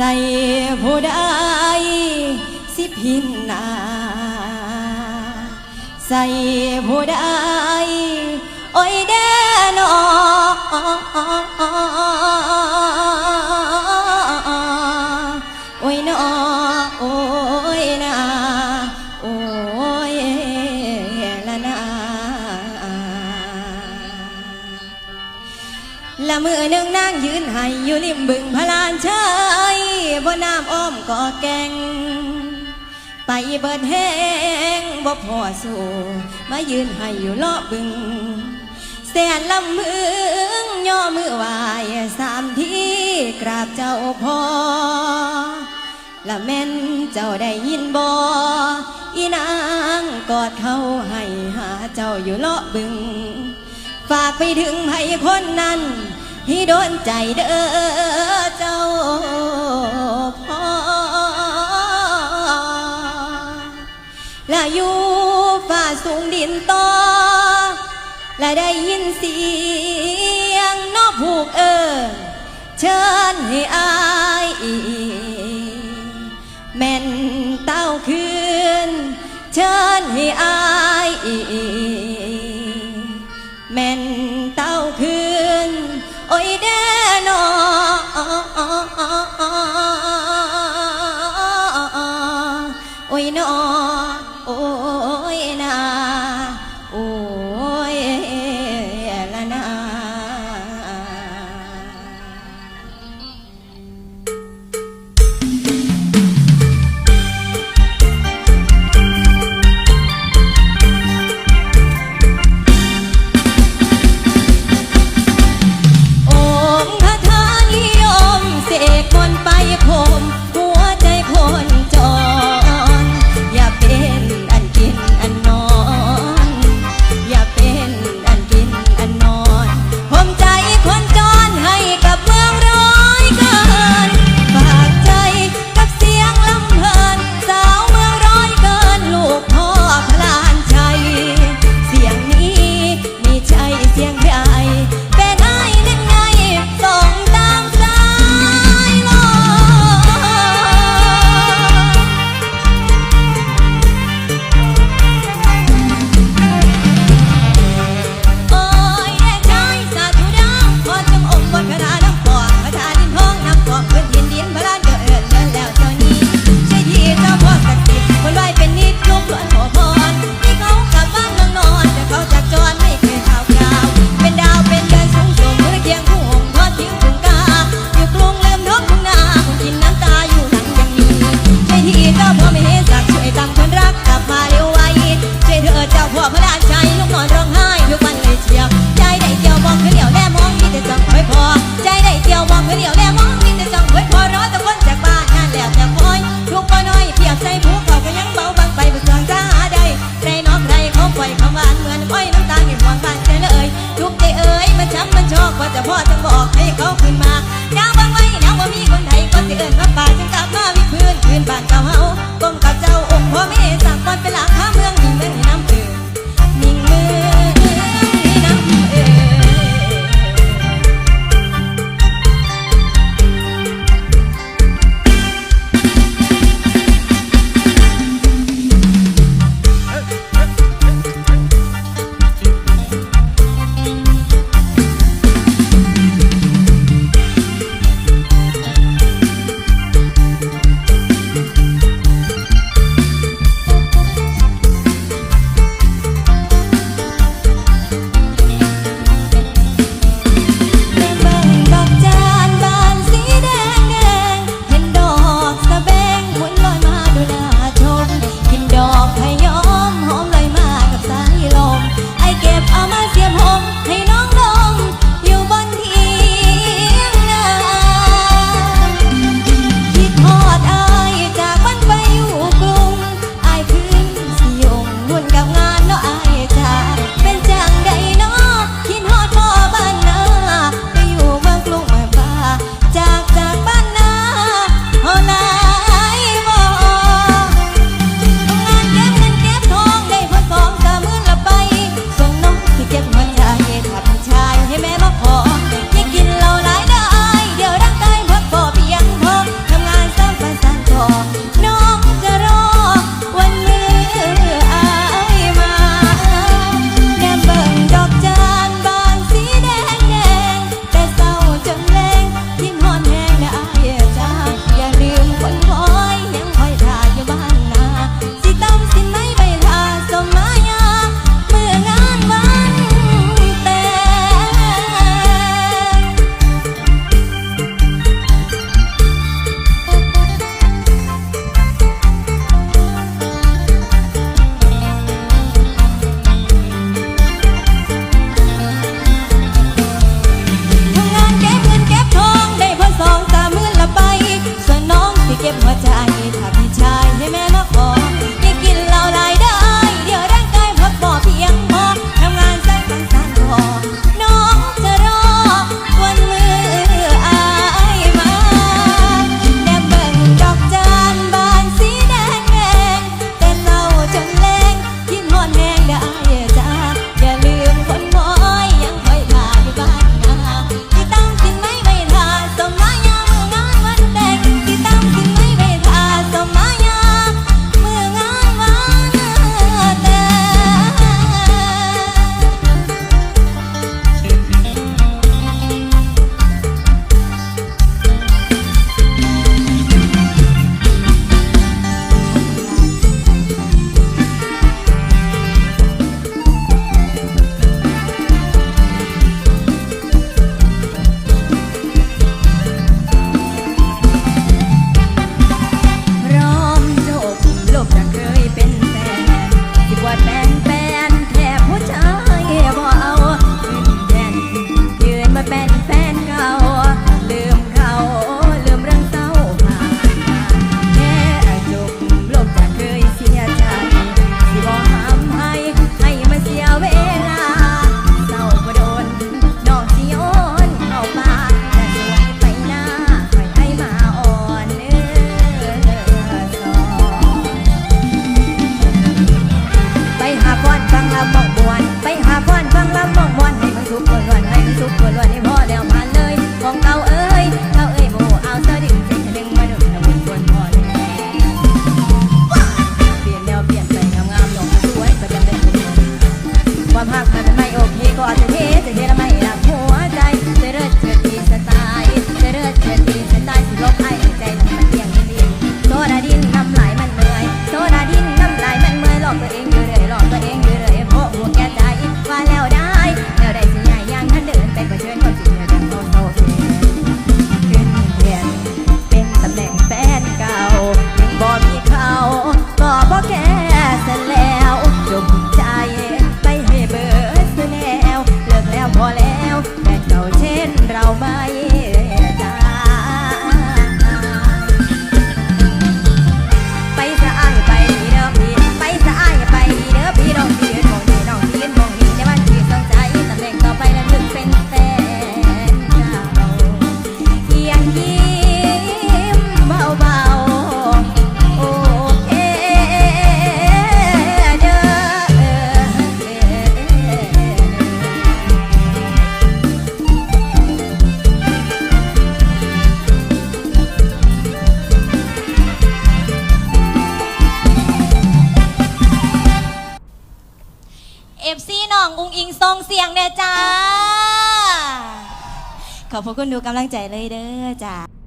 ใส่ผู้ใดสิพินนาใส่ผู้ใดโอ้ยเด้อนอโอ้ยนอโอ้ยนาโอ้ยละนาละมือหนึ่งนางยืนให้อยู่ริมบึงพลานชัย บนน้ำอ้อมก่อแกง ไปเบิดแห้งบ่พอสู่มายืนให้อยู่เลาะบึงแสนลำมึงย่อมือไหวสามทีกราบเจ้าพ่อละแม่นเจ้าได้ยินบ่อีนางกอดเขาให้หาเจ้าอยู่เลาะบึง ฝากไปถึงไผคนนั้นที่โดนใจเด้อ และอยู่ฝ่าสูงดินต่อ และได้ยินเสียงนอกผูกเอิญเชิญให้อายแม่นเต้าคืน เชิญให้อายแม่นเต้าคืน โอ้ยแด่นอโอ้ยนอ เสียงเด้อจ้า ขอบพระคุณดูกำลังใจเลยเด้อจ้า